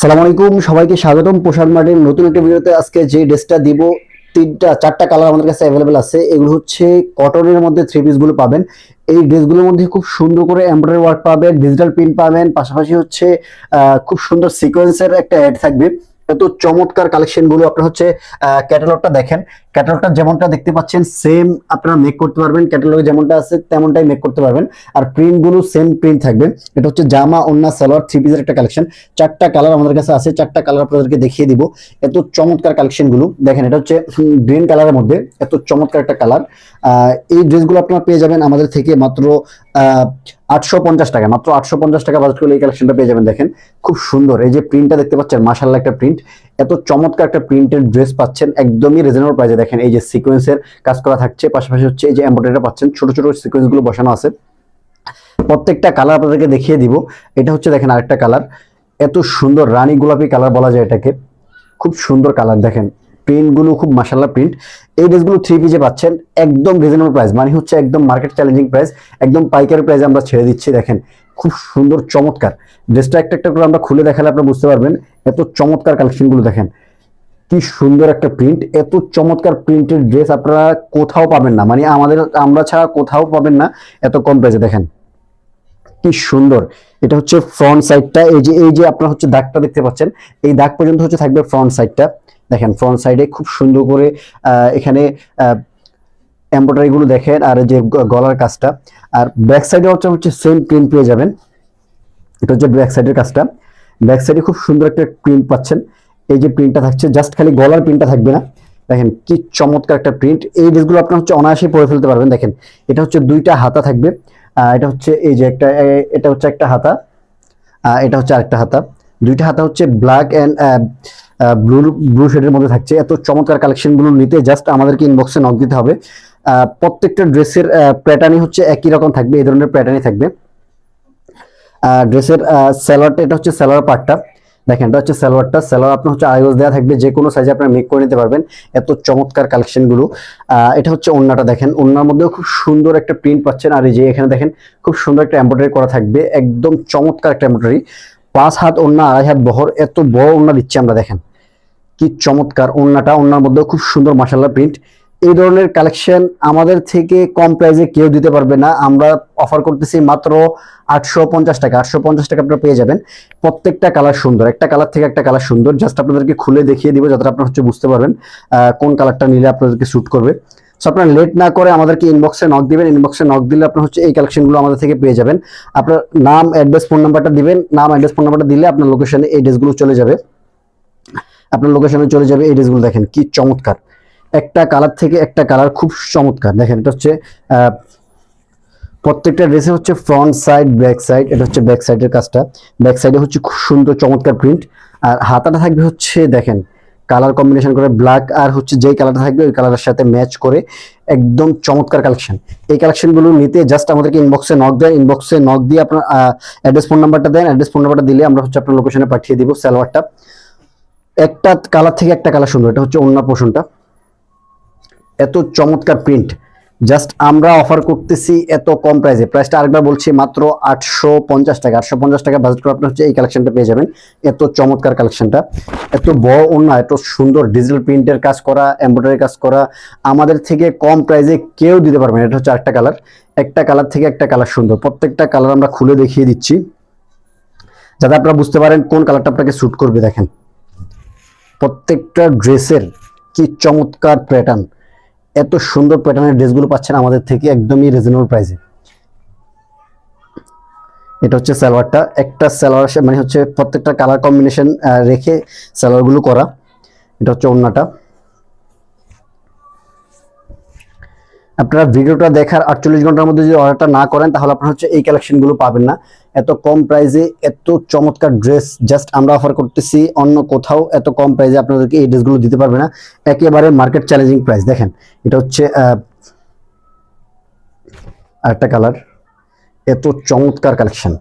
সালাম আলাইকুম, সবাইকে স্বাগতম। পোশাক মার্টের নতুন একটা ভিডিওতে আজকে যে ড্রেসটা দিব, তিনটা, চারটা কালার আমাদের কাছে অ্যাভেলেবেল আছে। এগুলো হচ্ছে কটনের মধ্যে থ্রি পিসগুলো পাবেন। এই ড্রেসগুলোর মধ্যে খুব সুন্দর করে এমব্রয়ডারি ওয়ার্ক পাবেন ডিজিটাল প্রিন্ট পাবেন, পাশাপাশি হচ্ছে খুব সুন্দর সিকোয়েন্সের একটা অ্যাড থাকবে। এত চমৎকার কালেকশনগুলো আপনার হচ্ছে ক্যাটালগটা দেখেন। ক্যাটালগটা যেমনটা দেখতে পাচ্ছেন সেম আপনারা মেক করতে পারবেন। ক্যাটালগে যেমনটা আছে, তেমনটাই মেক করতে পারবেন। আর প্রিন্টগুলো সেম প্রিন্ট থাকবে। এটা হচ্ছে জামা ওন্না সালোয়ার থ্রি পিসের একটা কালেকশন চারটা কালার আমাদের কাছে আছে, চারটা কালার আপনাদেরকে দেখিয়ে দিব। এত চমৎকার কালেকশনগুলো দেখেন, এটা হচ্ছে গ্রিন কালারের মধ্যে এত চমৎকার একটা কালার এই ড্রেসগুলো আপনারা পেয়ে যাবেন আমাদের থেকে মাত্র আটশো পঞ্চাশ টাকা, মাত্র আটশো পঞ্চাশ টাকা বাজেট করলে এই কালেকশনটা পেয়ে যাবেন। দেখেন, খুব সুন্দর। এই যে প্রিন্টটা দেখতে পাচ্ছেন মাসাল্লাহ একটা প্রিন্ট এত চমৎকার একটা প্রিন্টের ড্রেস পাচ্ছেন, একদমই রিজনেবল প্রাইসে দেখেন, এই যে সিকোয়েন্সের কাজ করা থাকছে, পাশাপাশি হচ্ছে এই যে এমব্রয়ডারিটা পাচ্ছেন, ছোট ছোট সিকোয়েন্সগুলো বসানো আছে। প্রত্যেকটা কালার আপনাদেরকে দেখিয়ে দিব। এটা হচ্ছে, দেখেন, আরেকটা কালার এত সুন্দর রানী গোলাপি কালার বলা যায় এটাকে। খুব সুন্দর কালার দেখেন। প্রিন্টগুলো খুব মাসাল্লাহ প্রিন্ট এই ড্রেসগুলো থ্রি পিজে পাচ্ছেন, একদম রিজনেবল প্রাইস মানে হচ্ছে একদম মার্কেট চ্যালেঞ্জিং প্রাইস একদম পাইকারি প্রাইসে আমরা ছেড়ে দিচ্ছি, দেখেন। খুব সুন্দর, চমৎকার। ড্রেসটা একটা একটা করে আমরা খুলে দেখালে আপনারা বুঝতে পারবেন, এত চমৎকার কালেকশনগুলো দেখেন। কি সুন্দর একটা প্রিন্ট এত চমৎকার প্রিন্টের ড্রেস আপনারা কোথাও পাবেন না মানে আমাদের, আমরা ছাড়া কোথাও পাবেন না এত কম প্রাইসে দেখেন। কি সুন্দর। এটা হচ্ছে ফ্রন্ট সাইডটা এই যে এই যে আপনার হচ্ছে দাগটা দেখতে পাচ্ছেন, এই দাগ পর্যন্ত হচ্ছে থাকবে ফ্রন্ট সাইডটা দেখেন ফ্রন্ট সাইডে খুব সুন্দর করে এখানে এমব্রয়ডারি গুলো দেখেন আর যে গলার কাজটা। আর ব্যাক সাইডে হচ্ছে হচ্ছে সেম প্রিন্ট পেয়ে যাবেন। এটা হচ্ছে ব্যাক সাইডের কাজটা। ব্যাক সাইডে খুব সুন্দর একটা প্রিন্ট পাচ্ছেন। এই যে প্রিন্টটা থাকছে জাস্ট খালি গলার প্রিন্টটা থাকবে না। দেখেন, কি চমৎকার একটা প্রিন্ট এই ড্রেসগুলো আপনার হচ্ছে অনায়াসে পরে ফেলতে পারবেন। দেখেন, এটা হচ্ছে দুইটা হাতা থাকবে। এটা হচ্ছে, এই যে একটা এটা হচ্ছে একটা হাতা। এটা হচ্ছে আরেকটা হাতা। দুইটা হাতা হচ্ছে ব্ল্যাক অ্যান্ড ব্লু ব্লু শেডের মধ্যে থাকছে। এত চমৎকার কালেকশনগুলো নিতে জাস্ট আমাদেরকে ইনবক্সে নক দিতে হবে। প্রত্যেকটা ড্রেসের প্যাটার্নই হচ্ছে একই রকম থাকবে, এই ধরনের প্যাটার্নই থাকবে। ড্রেসের স্যালোয়ারটা এটা হচ্ছে স্যালোয়ার পার্টটা দেখেন, এটা হচ্ছে সালোয়ারটা সালোয়ার আপনার হচ্ছে আইওস দেওয়া থাকবে, যে কোনো সাইজে আপনার মেক করে নিতে পারবেন। এত চমৎকার কালেকশনগুলো এটা হচ্ছে ওন্নাটা, দেখেন। ওন্নার মধ্যেও খুব সুন্দর একটা প্রিন্ট পাচ্ছেন। আর এই যে এখানে দেখেন, খুব সুন্দর একটা এমব্রয়ডারি করা থাকবে। একদম চমৎকার একটা এমব্রয়ডারি পাঁচ হাত ওন্না আড়াই হাত বহর, এত বড় ওন্না দিচ্ছে আমরা, দেখেন। কি চমৎকার ওন্নাটা ওন্নার মধ্যেও খুব সুন্দর মাসাল্লাহ প্রিন্ট এই ধরনের কালেকশন আমাদের থেকে কম প্রাইসে কেউ দিতে পারবে না। আমরা অফার করতেছি মাত্র আটশো পঞ্চাশ টাকা। আটশো পঞ্চাশ টাকা আপনারা পেয়ে যাবেন। প্রত্যেকটা কালার সুন্দর। একটা কালার থেকে একটা কালার সুন্দর। জাস্ট আপনাদেরকে খুলে দেখিয়ে দিব, যাতে আপনারা হচ্ছে বুঝতে পারবেন কোন কালারটা নিলে আপনাদেরকে স্যুট করবে। সো আপনারা লেট না করে আমাদেরকে ইনবক্সে নক দিবেন। ইনবক্সে নক দিলে আপনার হচ্ছে এই কালেকশনগুলো আমাদের থেকে পেয়ে যাবেন। আপনার নাম অ্যাড্রেস ফোন নাম্বারটা দিবেন। নাম অ্যাড্রেস ফোন নাম্বারটা দিলে আপনার লোকেশনে এই ড্রেসগুলো চলে যাবে। আপনার লোকেশনে চলে যাবে এই ড্রেসগুলো দেখেন, কি চমৎকার। একটা কালার থেকে একটা কালার খুব চমৎকার। দেখেন, এটা হচ্ছে প্রত্যেকটা ড্রেসে হচ্ছে ফ্রন্ট সাইড ব্যাক সাইড এটা হচ্ছে ব্যাক সাইডের কাজটা। ব্যাক সাইডে হচ্ছে খুব সুন্দর চমৎকার প্রিন্ট আর হাতাটা থাকবে হচ্ছে, দেখেন কালার কম্বিনেশন করে ব্ল্যাক আর হচ্ছে যেই কালারটা থাকবে ওই কালারের সাথে ম্যাচ করে একদম চমৎকার কালেকশন। এই কালেকশনগুলো নিতে জাস্ট আমাদেরকে ইনবক্সে নক দেয় ইনবক্সে নক দিয়ে আপনার অ্যাড্রেস ফোন নাম্বারটা দেন। অ্যাড্রেস ফোন নাম্বারটা দিলে আমরা হচ্ছে আপনার লোকেশনে পাঠিয়ে দিব সালোয়ারটা। একটা কালার থেকে একটা কালার সুন্দর এটা হচ্ছে অন্য পোষণটা এত চমৎকার প্রিন্ট জাস্ট আমরা অফার করতেছি এত কম প্রাইসে প্রাইসটা আরেকবার বলছি মাত্র আটশো পঞ্চাশ টাকা। আটশো পঞ্চাশ টাকা বাজেট করে আপনার হচ্ছে এই কালেকশনটা পেয়ে যাবেন। এত চমৎকার কালেকশনটা এত বড় অন্য, এত সুন্দর ডিজিটাল প্রিন্টের কাজ করা এমব্রয়ডারি কাজ করা, আমাদের থেকে কম প্রাইসে কেউ দিতে পারবেন এটা হচ্ছে একটা কালার একটা কালার থেকে একটা কালার সুন্দর। প্রত্যেকটা কালার আমরা খুলে দেখিয়ে দিচ্ছি। যাতে আপনারা বুঝতে পারেন কোন কালারটা আপনাকে স্যুট করবে, দেখেন। প্রত্যেকটা ড্রেসের কি চমৎকার প্যাটার্ন এত সুন্দর প্যাটার্নের ড্রেসগুলো পাচ্ছেন আমাদের থেকে একদমই রিজনেবল প্রাইসে এটা হচ্ছে সালোয়ারটা। একটা সালোয়ার মানে হচ্ছে প্রত্যেকটা কালার কম্বিনেশন রেখে সালোয়ারগুলো করা। এটা হচ্ছে ওড়নাটা। আপনারা ভিডিওটা দেখার আটচল্লিশ ঘণ্টার মধ্যে যদি অর্ডারটা না করেন, তাহলে আপনারা হচ্ছে এই কালেকশনগুলো পাবেন না। এত কম প্রাইসে এত চমৎকার ড্রেস জাস্ট আমরা অফার করতেছি, অন্য কোথাও এত কম প্রাইসে আপনাদেরকে এই ড্রেসগুলো দিতে পারবে না। একেবারে মার্কেট চ্যালেঞ্জিং প্রাইস দেখেন, এটা হচ্ছে আরেকটা কালার এত চমৎকার কালেকশন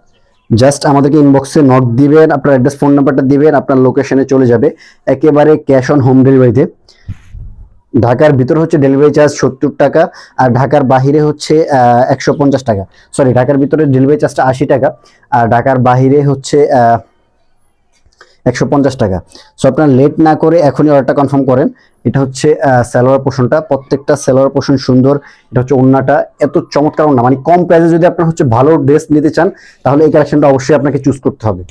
জাস্ট আমাদেরকে ইনবক্সে নট দিবেন, আপনার অ্যাড্রেস ফোন নাম্বারটা দিবেন, আপনার লোকেশনে চলে যাবে। একেবারে ক্যাশ অন হোম ডেলিভারিতে ঢাকার ভিতর হচ্ছে ডেলিভারি চার্জ সত্তর টাকা আর ঢাকার বাহিরে হচ্ছে একশো পঞ্চাশ টাকা। সরি ঢাকার ভিতরে ডেলিভারি চার্জটা আশি টাকা আর ঢাকার বাহিরে হচ্ছে একশো পঞ্চাশ টাকা। সো আপনার লেট না করে এখনই অর্ডারটা কনফার্ম করেন। এটা হচ্ছে স্যালোয়ার পোর্শনটা প্রত্যেকটা স্যালোয়ার পোর্শন সুন্দর। এটা হচ্ছে ওন্নাটা এত চমৎকার ওন্না মানে কম প্রাইসে যদি আপনার হচ্ছে ভালো ড্রেস নিতে চান, তাহলে এই কালেকশনটা অবশ্যই আপনাকে চুজ করতে হবে।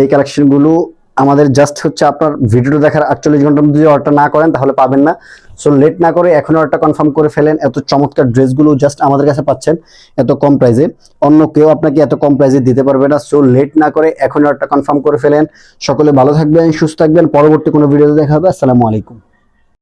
এই কালেকশনগুলো আমাদের জাস্ট হচ্ছে আপনার ভিডিওটা দেখার আটচল্লিশ ঘণ্টার মধ্যে যদি অর্ডার না করেন, তাহলে পাবেন না। সো লেট না করে এখন অর্ডারটা কনফার্ম করে ফেলেন। এত চমৎকার ড্রেসগুলো জাস্ট আমাদের কাছে পাচ্ছেন, এত কম প্রাইসে অন্য কেউ আপনাকে এত কম প্রাইসে দিতে পারবে না। সো লেট না করে এখন অর্ডারটা কনফার্ম করে ফেলেন। সকলে ভালো থাকবেন, সুস্থ থাকবেন। পরবর্তী কোনো ভিডিওতে দেখা হবে। আসসালামু আলাইকুম।